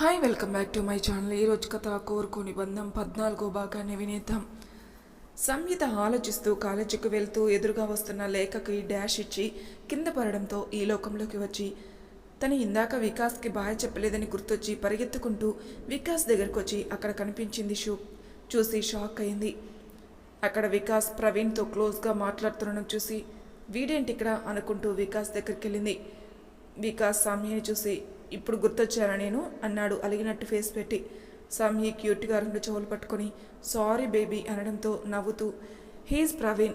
Hi welcome back to my channel. ఈరోజు కథ కోరుకోని బంధం పద్నాలుగో భాగాన్ని వినేద్దాం. సంహిత ఆలోచిస్తూ కాలేజీకి వెళ్తూ ఎదురుగా వస్తున్న లేఖకి డాష్ ఇచ్చి కింద పడడంతో ఈ లోకంలోకి వచ్చి తను ఇందాక వికాస్కి బాయ్ చెప్పలేదని గుర్తొచ్చి పరిగెత్తుకుంటూ వికాస్ దగ్గరకు వచ్చి అక్కడ కనిపించింది షూ చూసి షాక్ అయింది. అక్కడ వికాస్ ప్రవీణ్తో క్లోజ్గా మాట్లాడుతుండడం చూసి వీడేంటి ఇక్కడ అనుకుంటూ వికాస్ దగ్గరికి వెళ్ళింది వికాస్ సామ్యని చూసి ఇప్పుడు గుర్తొచ్చానా నేను? అన్నాడు. అలిగినట్టు ఫేస్ పెట్టి. సామ్య క్యూట్గా రెండు చెవులు పట్టుకొని సారీ బేబీ అనడంతో నవ్వుతూ he's Praveen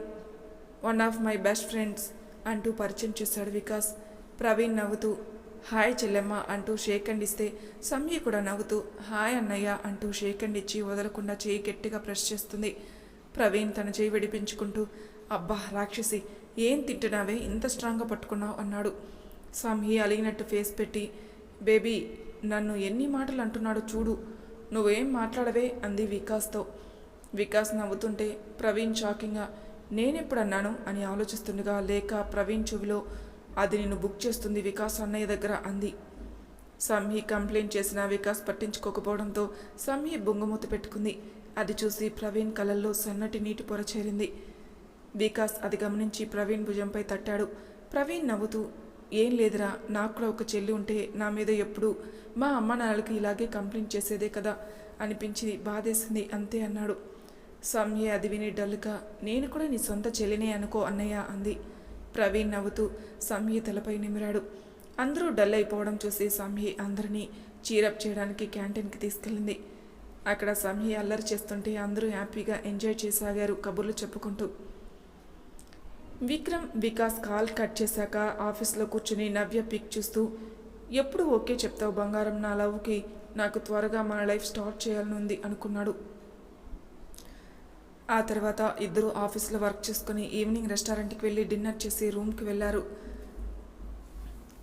one of my best friends అంటూ పరిచయం చేశాడు వికాస్. ప్రవీణ్ నవ్వుతూ హాయ్ చెల్లెమ్మ అంటూ షేక్ అండ్ ఇస్తే సమ్య కూడా నవ్వుతూ హాయ్ అన్నయ్య అంటూ షేక్ అండ్ ఇచ్చి వదలకుండా చేయి గట్టిగా ప్రెస్ చేస్తుంది. ప్రవీణ్ తన చేయి విడిపించుకుంటూ అబ్బా రాక్షసి ఏం తింటున్నావే? ఇంత స్ట్రాంగ్గా పట్టుకున్నావు అన్నాడు. సమ్హి అలిగినట్టు ఫేస్ పెట్టి బేబీ నన్ను ఎన్ని మాటలు అంటున్నాడో చూడు. నువ్వేం మాట్లాడవే అంది వికాస్తో. వికాస్ నవ్వుతుంటే ప్రవీణ్ షాకింగ్గా నేనెప్పుడు అన్నాను అని ఆలోచిస్తుండగా లేక ప్రవీణ్ చెవిలో అది నిన్ను బుక్ చేస్తుంది వికాస్ అన్నయ్య దగ్గర అంది. సమ్హి కంప్లైంట్ చేసిన వికాస్ పట్టించుకోకపోవడంతో సమ్హి బొంగమూత పెట్టుకుంది. అది చూసి ప్రవీణ్ కళ్ళల్లో సన్నటి నీటి పొర చేరింది. వికాస్ అది గమనించి ప్రవీణ్ భుజంపై తట్టాడు. ప్రవీణ్ నవ్వుతూ ఏం లేదురా నాకు కూడా ఒక చెల్లి ఉంటే నా మీద ఎప్పుడు మా అమ్మ నాన్నలకి ఇలాగే కంప్లైంట్ చేసేదే కదా అనిపించింది బాధేసింది అంతే అన్నాడు. సమ్య అది విని డల్గా నేను కూడా నీ సొంత చెల్లినే అనుకో అన్నయ్య అంది. ప్రవీణ్ నవ్వుతూ సమ్య తలపై నిమిరాడు. అందరూ డల్ అయిపోవడం చూసి సమ్య అందరినీ చీరప్ చేయడానికి క్యాంటీన్కి తీసుకెళ్ళింది. అక్కడ సమ్య అల్లరి చేస్తుంటే అందరూ హ్యాపీగా ఎంజాయ్ చేసాగారు కబుర్లు చెప్పుకుంటూ. విక్రమ్ వికాస్ కాల్ కట్ చేశాక ఆఫీస్లో కూర్చుని నవ్య పిక్ చూస్తూ ఎప్పుడు ఓకే చెప్తావు బంగారం? నా లవ్కి నాకు త్వరగా మన లైఫ్ స్టార్ట్ చేయాలనుంది అనుకున్నాడు. ఆ తర్వాత ఇద్దరు ఆఫీస్లో వర్క్ చేసుకుని ఈవినింగ్ రెస్టారెంట్కి వెళ్ళి డిన్నర్ చేసి రూమ్కి వెళ్ళారు.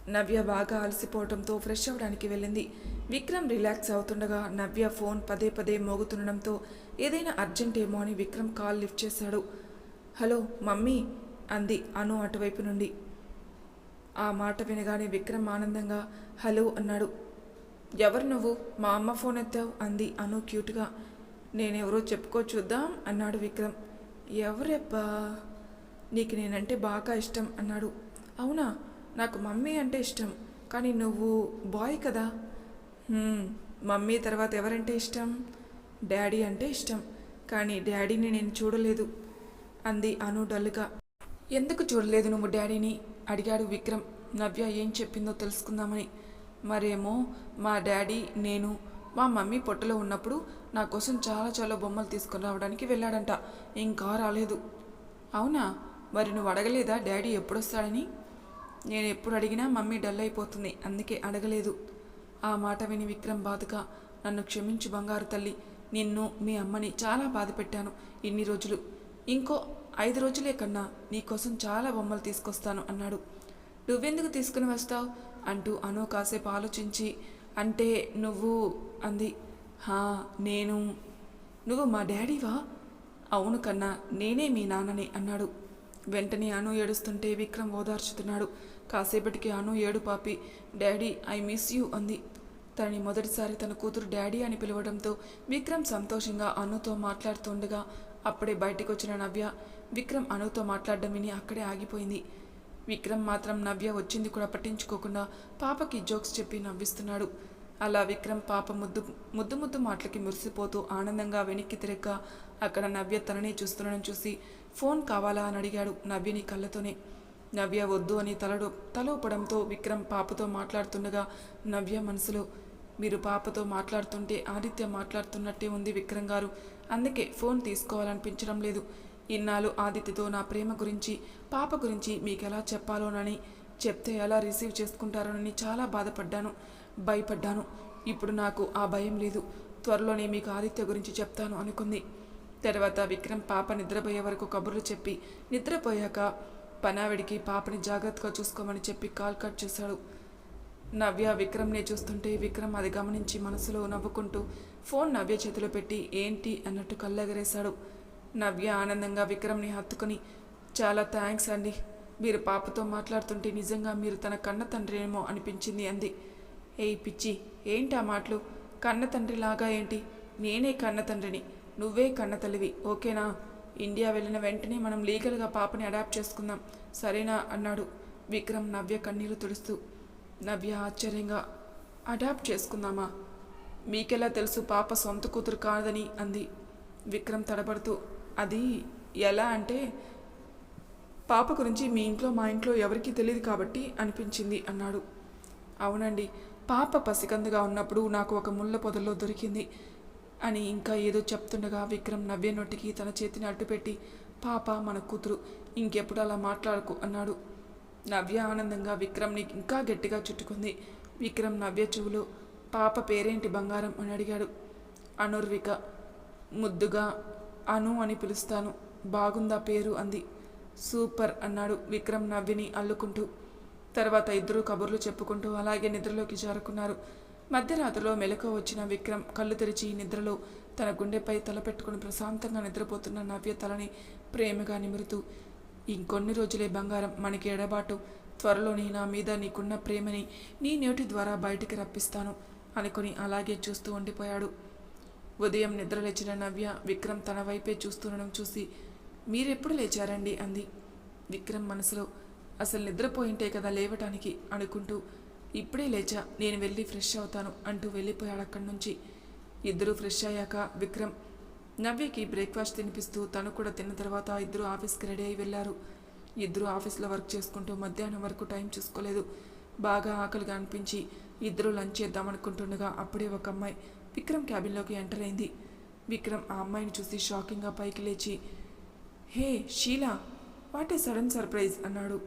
నవ్య బాగా అలసిపోవడంతో ఫ్రెష్ అవ్వడానికి వెళ్ళింది. విక్రమ్ రిలాక్స్ అవుతుండగా నవ్య ఫోన్ పదే పదే మోగుతుండడంతో ఏదైనా అర్జెంట్ ఏమో అని విక్రమ్ కాల్ లిఫ్ట్ చేశాడు. హలో మమ్మీ అంది అను అటువైపు నుండి. ఆ మాట వినగానే విక్రమ్ ఆనందంగా హలో అన్నాడు. ఎవరు నువ్వు? మా అమ్మ ఫోన్ ఎత్తావు? అంది అను క్యూట్గా. నేనెవరో చెప్పుకో చూద్దాం అన్నాడు విక్రమ్. ఎవరెబ్బా? నీకు నేనంటే బాగా ఇష్టం అన్నాడు. అవునా? నాకు మమ్మీ అంటే ఇష్టం. కానీ నువ్వు బాయ్ కదా? మమ్మీ తర్వాత ఎవరంటే ఇష్టం? డాడీ అంటే ఇష్టం. కానీ డాడీని నేను చూడలేదు అంది అను డల్గా. ఎందుకు చూడలేదు నువ్వు డాడీని? అడిగాడు విక్రమ్. నవ్య ఏం చెప్పిందో తెలుసుకుందామని. మరేమో మా డాడీ నేను మా మమ్మీ పొట్టలో ఉన్నప్పుడు నా కోసం చాలా చాలా బొమ్మలు తీసుకుని రావడానికి వెళ్ళాడంట. ఇంకా రాలేదు. అవునా? మరి నువ్వు అడగలేదా డాడీ ఎప్పుడొస్తాడని? నేను ఎప్పుడు అడిగినా మమ్మీ డల్ అయిపోతుంది. అందుకే అడగలేదు. ఆ మాట విని విక్రమ్ బాధగా నన్ను క్షమించు బంగారు తల్లి. నిన్ను మీ అమ్మని చాలా బాధ పెట్టాను ఇన్ని రోజులు. ఇంకో ఐదు రోజులే కన్నా నీకోసం చాలా బొమ్మలు తీసుకొస్తాను అన్నాడు. నువ్వెందుకు తీసుకుని వస్తావు? అంటూ అను కాసేపు ఆలోచించి అంటే నువ్వు అంది. హా నేను. నువ్వు మా డాడీవా? అవును కన్నా నేనే మీ నాన్నని అన్నాడు. వెంటనే అను ఏడుస్తుంటే విక్రమ్ ఓదార్చుతున్నాడు. కాసేపటికి అను ఏడు పాపి డాడీ ఐ మిస్ యూ అంది. తనని మొదటిసారి తన కూతురు డాడీ అని పిలవడంతో విక్రమ్ సంతోషంగా అనుతో మాట్లాడుతుండగా అప్పుడే బయటకు వచ్చిన నవ్య విక్రమ్ అనుతో మాట్లాడడం విని అక్కడే ఆగిపోయింది. విక్రమ్ మాత్రం నవ్య వచ్చింది కూడా పట్టించుకోకుండా పాపకి జోక్స్ చెప్పి నవ్విస్తున్నాడు. అలా విక్రమ్ పాప ముద్దు ముద్దు ముద్దు మాటలకి మురిసిపోతూ ఆనందంగా వెనక్కి తిరక్క అక్కడ నవ్య తననే చూస్తుండడం చూసి ఫోన్ కావాలా? అని అడిగాడు నవ్యని కళ్ళతోనే. నవ్య వద్దు అని తలడు తలోపడంతో విక్రమ్ పాపతో మాట్లాడుతుండగా నవ్య మనసులో మీరు పాపతో మాట్లాడుతుంటే ఆదిత్య మాట్లాడుతున్నట్టే ఉంది విక్రమ్ గారు. అందుకే ఫోన్ తీసుకోవాలనిపించడం లేదు. ఇన్నాళ్ళు ఆదిత్యతో నా ప్రేమ గురించి పాప గురించి మీకు ఎలా చెప్పాలోనని చెప్తే ఎలా రిసీవ్ చేసుకుంటారోనని చాలా బాధపడ్డాను భయపడ్డాను. ఇప్పుడు నాకు ఆ భయం లేదు. త్వరలోనే మీకు ఆదిత్య గురించి చెప్తాను అనుకుంది. తర్వాత విక్రమ్ పాప నిద్రపోయే వరకు కబుర్లు చెప్పి నిద్రపోయాక పనావిడికి పాపని జాగ్రత్తగా చూసుకోమని చెప్పి కాల్ కట్ చేశాడు. నవ్య విక్రమ్నే చూస్తుంటే విక్రమ్ అది గమనించి మనసులో నవ్వుకుంటూ ఫోన్ నవ్య చేతిలో పెట్టి ఏంటి అన్నట్టు కళ్ళెగరేశాడు. నవ్య ఆనందంగా విక్రమ్ని హత్తుకుని చాలా థ్యాంక్స్ అండి. మీరు పాపతో మాట్లాడుతుంటే నిజంగా మీరు తన కన్న తండ్రి ఏమో అనిపించింది అంది. ఏయ్ పిచ్చి ఏంటి ఆ మాటలు? కన్న తండ్రి లాగా ఏంటి? నేనే కన్న తండ్రిని. నువ్వే కన్న తల్లివి ఓకేనా? ఇండియా వెళ్ళిన వెంటనే మనం లీగల్గా పాపని అడాప్ట్ చేసుకుందాం. సరేనా? అన్నాడు. విక్రమ్ నవ్య కన్నీళ్ళు తుడుస్తూ. నవ్య ఆశ్చర్యంగా అడాప్ట్ చేసుకుందామా? మీకెలా తెలుసు పాప సొంత కూతురు కాదని? అంది. విక్రమ్ తడబడుతూ అది ఎలా అంటే పాప గురించి మీ ఇంట్లో మా ఇంట్లో ఎవరికీ తెలియదు కాబట్టి అనిపించింది అన్నాడు. అవునండి. పాప పసికందుగా ఉన్నప్పుడు నాకు ఒక ముళ్ళ పొదల్లో దొరికింది. అని ఇంకా ఏదో చెప్తుండగా విక్రమ్ నవ్య నొట్టికి తన చేతిని అడ్డుపెట్టి పాప మన కూతురు ఇంకెప్పుడు అలా మాట్లాడకు అన్నాడు. నవ్య ఆనందంగా విక్రమ్ని ఇంకా గట్టిగా చుట్టుకుంది. విక్రమ్ నవ్య చెవులో పాప పేరేంటి బంగారం? అని అడిగాడు. అనుర్విక ముద్దుగా అను అని పిలుస్తాను. బాగుందా పేరు? అంది. సూపర్ అన్నాడు విక్రమ్ నవ్విని అల్లుకుంటూ. తర్వాత ఇద్దరు కబుర్లు చెప్పుకుంటూ అలాగే నిద్రలోకి జారుకున్నారు. మధ్యరాత్రిలో మెలకు వచ్చిన విక్రమ్ కళ్ళు తెరిచి నిద్రలో తన గుండెపై తలపెట్టుకుని ప్రశాంతంగా నిద్రపోతున్న నవ్య తలని ప్రేమగా నిమురుతూ ఇంకొన్ని రోజులే బంగారం మనకి ఎడబాటు. త్వరలోని నా మీద నీకున్న ప్రేమని నీ నోటి ద్వారా బయటికి రప్పిస్తాను అనుకుని అలాగే చూస్తూ ఉండిపోయాడు. ఉదయం నిద్ర లేచిన నవ్య విక్రమ్ తన వైపే చూస్తుండడం చూసి మీరెప్పుడు లేచారండి? అంది. విక్రమ్ మనసులో అసలు నిద్రపోయింటే కదా లేవటానికి అనుకుంటూ ఇప్పుడే లేచా నేను వెళ్ళి ఫ్రెష్ అవుతాను అంటూ వెళ్ళిపోయాడు అక్కడి నుంచి. ఇద్దరూ ఫ్రెష్ అయ్యాక విక్రమ్ నవ్వికి బ్రేక్ఫాస్ట్ తినిపిస్తూ తను కూడా తిన్న తర్వాత ఇద్దరు ఆఫీస్కి రెడీ అయి వెళ్ళారు. ఇద్దరు ఆఫీస్లో వర్క్ చేసుకుంటూ మధ్యాహ్నం వరకు టైం చూసుకోలేదు. బాగా ఆకలిగా అనిపించి ఇద్దరు లంచ్ చేద్దామనుకుంటుండగా అప్పుడే ఒక అమ్మాయి విక్రమ్ క్యాబిన్లోకి ఎంటర్ అయింది. విక్రమ్ ఆ అమ్మాయిని చూసి షాకింగ్గా పైకి లేచి hey Sheela what a sudden surprise అన్నాడు.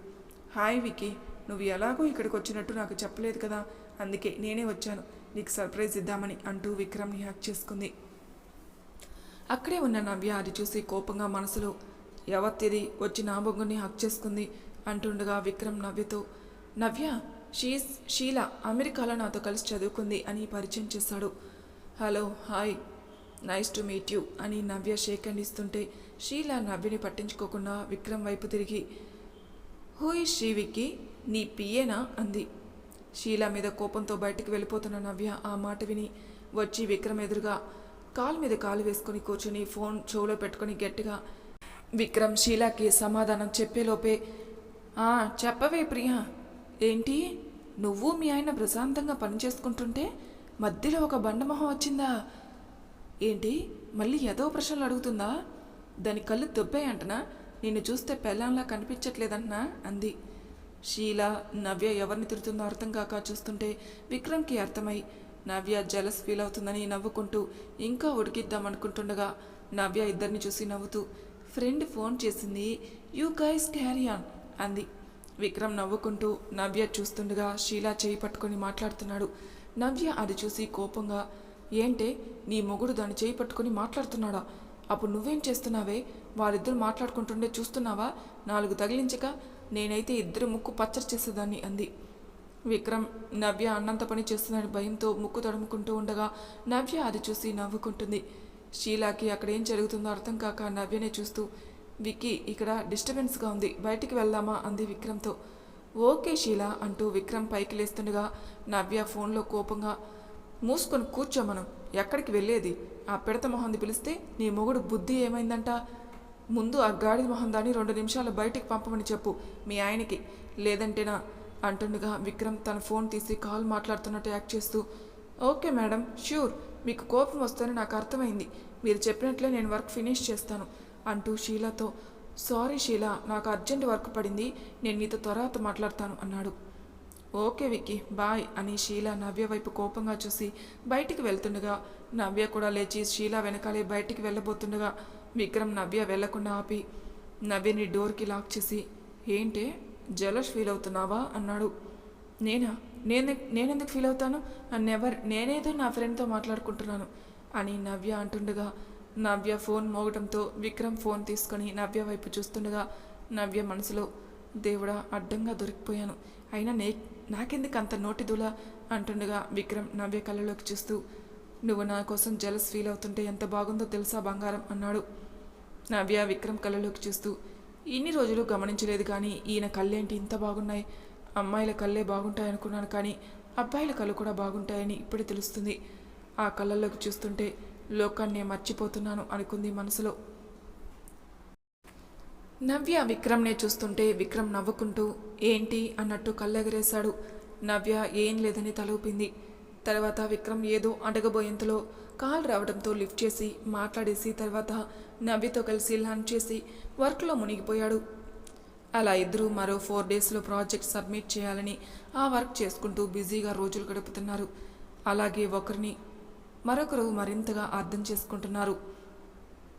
హాయ్ వికీ నువ్వు ఎలాగో ఇక్కడికి వచ్చినట్టు నాకు చెప్పలేదు కదా. అందుకే నేనే వచ్చాను. నీకు సర్ప్రైజ్ ఇద్దామని అంటూ విక్రమ్ని హ్యాక్ చేసుకుంది. అక్కడే ఉన్న నవ్య అది చూసి కోపంగా మనసులో ఎవత్తిది వచ్చి నా బొంగుని హక్ చేసుకుంది అంటుండగా విక్రమ్ నవ్యతో నవ్య షీస్ షీలా అమెరికాలో నాతో కలిసి చదువుకుంది అని పరిచయం చేశాడు. Hello hi nice to meet you అని నవ్య షేక్ హ్యాండ్ ఇస్తుంటే షీలా నవ్యని పట్టించుకోకుండా విక్రమ్ వైపు తిరిగి హూ ఇస్ షీ విక్కీ? నీ పియేనా? అంది. షీల మీద కోపంతో బయటికి వెళ్ళిపోతున్న నవ్య ఆ మాట విని వచ్చి విక్రమ్ ఎదురుగా కాలు మీద కాలు వేసుకుని కూర్చుని ఫోన్ చెవులో పెట్టుకుని గట్టిగా విక్రమ్ షీలాకి సమాధానం చెప్పేలోపే "ఆ, చెప్పవే ప్రియా. ఏంటి? నువ్వు మీ ఆయన ప్రశాంతంగా పనిచేసుకుంటుంటే మధ్యలో ఒక బండమొహం వచ్చిందా? ఏంటి? మళ్ళీ ఏదో ప్రశ్నలు అడుగుతుందా? దాని కళ్ళు దొబ్బాయంటనా? నిన్ను చూస్తే పెళ్ళంలా కనిపించట్లేదంటనా? అంది. షీల నవ్య ఎవరిని తిడుతుందో అర్థం కాక చూస్తుంటే విక్రమ్కి అర్థమై నవ్య జలస్ ఫీల్ అవుతుందని నవ్వుకుంటూ ఇంకా ఉడికిద్దామనుకుంటుండగా నవ్య ఇద్దరిని చూసి నవ్వుతూ ఫ్రెండ్ ఫోన్ చేసింది. యూ గైస్ క్యారీ ఆన్ అంది. విక్రమ్ నవ్వుకుంటూ నవ్య చూస్తుండగా షీలా చేయి పట్టుకొని మాట్లాడుతున్నాడు. నవ్య అది చూసి కోపంగా ఏంటే నీ మొగుడు దాన్ని చేయి పట్టుకొని మాట్లాడుతున్నాడా? అప్పుడు నువ్వేం చేస్తున్నావే? వారిద్దరు మాట్లాడుకుంటుండే చూస్తున్నావా? నాలుగు తగిలించక నేనైతే ఇద్దరు ముక్కు పచ్చడి చేసేదాన్ని అంది. విక్రమ్ నవ్య అన్నంత పని చేస్తుందని భయంతో ముక్కు తడుముకుంటూ ఉండగా నవ్య అది చూసి నవ్వుకుంటుంది. షీలాకి అక్కడ ఏం జరుగుతుందో అర్థం కాక నవ్యనే చూస్తూ విక్కీ ఇక్కడ డిస్టర్బెన్స్గా ఉంది బయటికి వెళ్దామా అంది విక్రమ్తో. ఓకే షీలా అంటూ విక్రమ్ పైకి లేస్తుండగా నవ్య ఫోన్లో కోపంగా మూసుకొని కూర్చో మనం ఎక్కడికి వెళ్ళేది? ఆ పిడత మొహంది పిలిస్తే నీ మొగుడు బుద్ధి ఏమైందంట? ముందు ఆ గాడిద మొహం దాన్ని రెండు నిమిషాలు బయటికి పంపమని చెప్పు మీ ఆయనకి. లేదంటేనా? అంటుండగా విక్రమ్ తన ఫోన్ తీసి కాల్ మాట్లాడుతున్నట్టు యాక్ట్ చేస్తూ ఓకే మేడం ష్యూర్ మీకు కోపం వస్తుందని నాకు అర్థమైంది. మీరు చెప్పినట్లే నేను వర్క్ ఫినిష్ చేస్తాను అంటూ షీలాతో సారీ షీలా నాకు అర్జెంట్ వర్క్ పడింది నేను నీతో తర్వాత మాట్లాడతాను అన్నాడు. ఓకే విక్కీ బాయ్ అని షీలా నవ్య వైపు కోపంగా చూసి బయటికి వెళ్తుండగా నవ్య కూడా లేచి షీలా వెనకాలే బయటికి వెళ్ళబోతుండగా విక్రమ్ నవ్య వెళ్ళకుండా ఆపి నవ్యని డోర్కి లాక్ చేసి ఏంటే జలస్ ఫీల్ అవుతున్నావా? అన్నాడు. నేనా? నేను నేనెందుకు ఫీల్ అవుతాను? నెవర్ నేనేదో నా ఫ్రెండ్తో మాట్లాడుకుంటున్నాను అని నవ్య అంటుండగా నవ్య ఫోన్ మోగటంతో విక్రమ్ ఫోన్ తీసుకొని నవ్య వైపు చూస్తుండగా నవ్య మనసులో దేవుడా అడ్డంగా దొరికిపోయాను. అయినా నే నాకెందుకు అంత నోటిదులా అంటుండగా విక్రమ్ నవ్వే కళ్ళలోకి చూస్తూ నువ్వు నా కోసం జలస్ ఫీల్ అవుతుంటే ఎంత బాగుందో తెలుసా బంగారం? అన్నాడు. నవ్య విక్రమ్ కళ్ళలోకి చూస్తూ ఇన్ని రోజులు గమనించలేదు కానీ ఈయన కళ్ళేంటి ఇంత బాగున్నాయి? అమ్మాయిల కళ్ళే బాగుంటాయి అనుకున్నాను కానీ అబ్బాయిల కళ్ళు కూడా బాగుంటాయని ఇప్పుడే తెలుస్తుంది. ఆ కళ్ళల్లోకి చూస్తుంటే లోకాన్నే మర్చిపోతున్నాను అనుకుంది మనసులో. నవ్య విక్రమ్నే చూస్తుంటే విక్రమ్ నవ్వుకుంటూ ఏంటి? అన్నట్టు కళ్ళెగరేశాడు. నవ్య ఏం లేదని తలూపింది. తర్వాత విక్రమ్ ఏదో అడగబోయేంతలో కాల్ రావడంతో లిఫ్ట్ చేసి మాట్లాడేసి తర్వాత నవ్యతో కలిసి లంచ్ చేసి వర్క్లో మునిగిపోయాడు. అలా ఇద్దరు మరో ఫోర్ డేస్లో ప్రాజెక్ట్ సబ్మిట్ చేయాలని ఆ వర్క్ చేసుకుంటూ బిజీగా రోజులు గడుపుతున్నారు. అలాగే ఒకరిని మరొకరు మరింతగా అర్థం చేసుకుంటున్నారు.